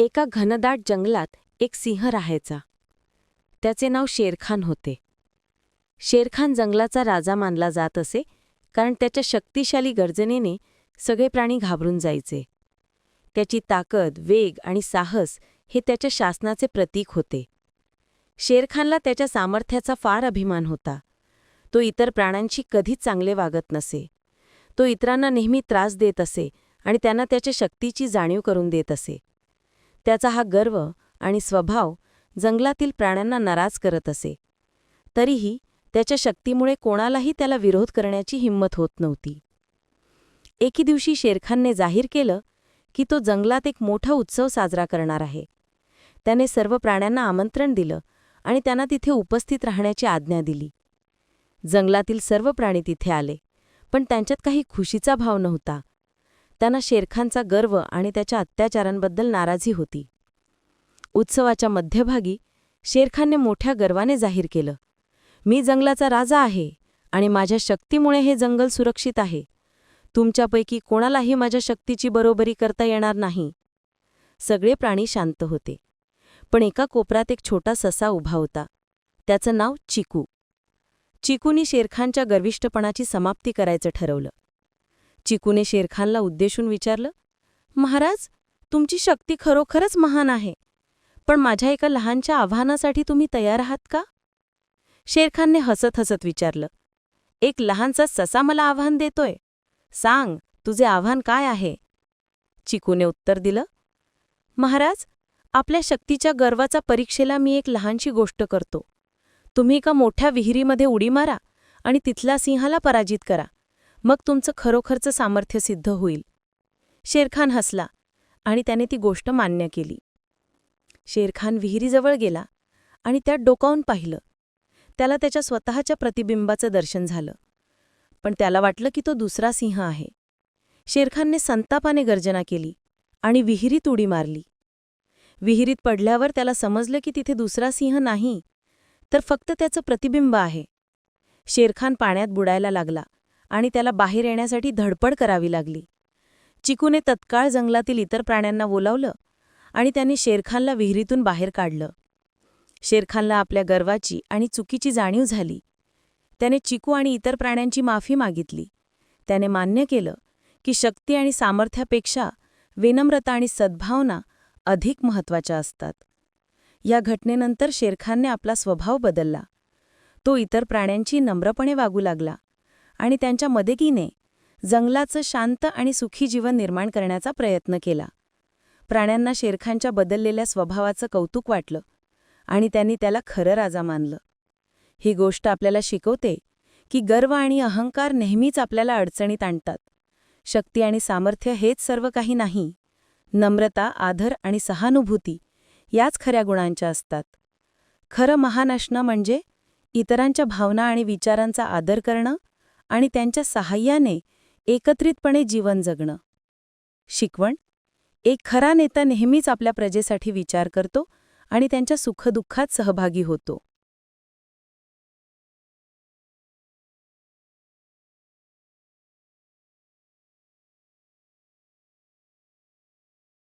एका घनदाट जंगलात एक सिंह राहायचा. त्याचे नाव शेरखान होते. शेरखान जंगलाचा राजा मानला जात असे कारण त्याच्या शक्तिशाली गर्जनेने सगळे प्राणी घाबरून जायचे. त्याची ताकद वेग आणि साहस हे त्याच्या शासनाचे प्रतीक होते. शेरखानला त्याच्या सामर्थ्याचा फार अभिमान होता. तो इतर प्राण्यांशी कधीच चांगले वागत नसे. तो इतरांना नेहमी त्रास देत असे आणि त्यांना त्याच्या शक्तीची जाणीव करून देत असे. त्याचा हा गर्व आणि स्वभाव जंगलातील प्राण्यांना नाराज करत असे. तरीही त्याच्या शक्तीमुळे कोणालाही त्याला विरोध करण्याची हिंमत होत नव्हती. एके दिवशी शेरखानने जाहीर केलं की तो जंगलात एक मोठा उत्सव साजरा करणार आहे. त्याने सर्व प्राण्यांना आमंत्रण दिलं आणि त्यांना तिथे उपस्थित राहण्याची आज्ञा दिली. जंगलातील सर्व प्राणी तिथे आले पण त्यांच्यात काही खुशीचा भाव नव्हता त्यांना शेरखानचा गर्व आणि त्याच्या अत्याचारांबद्दल नाराजी होती. उत्सवाच्या मध्यभागी शेरखानने मोठ्या गर्वाने जाहीर केलं. मी जंगलाचा राजा आहे आणि माझ्या शक्तीमुळे हे जंगल सुरक्षित आहे. तुमच्यापैकी कोणालाही माझ्या शक्तीची बरोबरी करता येणार नाही. सगळे प्राणी शांत होते. पण एका कोपरात एक छोटा ससा उभा होता. त्याचं नाव चिकू. चिकूनी शेरखानच्या गर्विष्टपणाची समाप्ती करायचं ठरवलं. चिकूने शेरखानला उद्देशून विचारलं महाराज तुमची शक्ती खरोखरच महान आहे पण माझ्या एका लहानच्या आव्हानासाठी तुम्ही तयार आहात का? शेरखानने हसत हसत विचारलं एक लहानसा ससा मला आव्हान देतोय. सांग तुझे आव्हान काय आहे? चिकूने उत्तर दिलं महाराज आपल्या शक्तीच्या गर्वाचा परीक्षेला मी एक लहानशी गोष्ट करतो. तुम्ही एका मोठ्या विहिरीमध्ये उडी मारा आणि तिथल्या सिंहाला पराजित करा. मग तुमचं खरोखरचं सामर्थ्य सिद्ध होईल. शेरखान हसला आणि त्याने ती गोष्ट मान्य केली. शेरखान विहिरीजवळ गेला आणि त्यात डोकावून पाहिलं. त्याला त्याच्या स्वतःच्या प्रतिबिंबाचं दर्शन झालं. पण त्याला वाटलं की तो दुसरा सिंह आहे. शेरखानने संतापाने गर्जना केली आणि विहिरीत उडी मारली. विहिरीत पडल्यावर त्याला समजलं की तिथे दुसरा सिंह नाही तर फक्त त्याचं प्रतिबिंब आहे. शेरखान पाण्यात बुडायला लागला. आणि त्याला बाहेर येण्यासाठी धडपड करावी लागली. चिकूने तत्काळ जंगलातील इतर प्राण्यांना बोलावलं आणि त्यांनी शेरखानला विहिरीतून बाहेर काढलं. शेरखानला आपल्या गर्वाची आणि चुकीची जाणीव झाली. त्याने चिकू आणि इतर प्राण्यांची माफी मागितली. त्याने मान्य केलं की शक्ती आणि सामर्थ्यापेक्षा विनम्रता आणि सद्भावना अधिक महत्त्वाच्या असतात. या घटनेनंतर शेरखानने आपला स्वभाव बदलला. तो इतर प्राण्यांची नम्रपणे वागू लागला. आणि त्यांच्या मदतीने जंगलाचं शांत आणि सुखी जीवन निर्माण करण्याचा प्रयत्न केला. प्राण्यांना शेरखानच्या बदललेल्या स्वभावाचं कौतुक वाटलं आणि त्यांनी त्याला खरं राजा मानलं. ही गोष्ट आपल्याला शिकवते की गर्व आणि अहंकार नेहमीच आपल्याला अडचणीत आणतात. शक्ती आणि सामर्थ्य हेच सर्व काही नाही. नम्रता आदर आणि सहानुभूती याच खऱ्या गुणांच्या असतात. खरं महान असणं म्हणजे इतरांच्या भावना आणि विचारांचा आदर करणं आणि त्यांच्या सहाय्याने एकत्रितपणे जीवन जगणं. शिकवण. एक खरा नेता नेहमीच आपल्या प्रजेसाठी विचार करतो आणि त्यांच्या सुखदुःखात सहभागी होतो.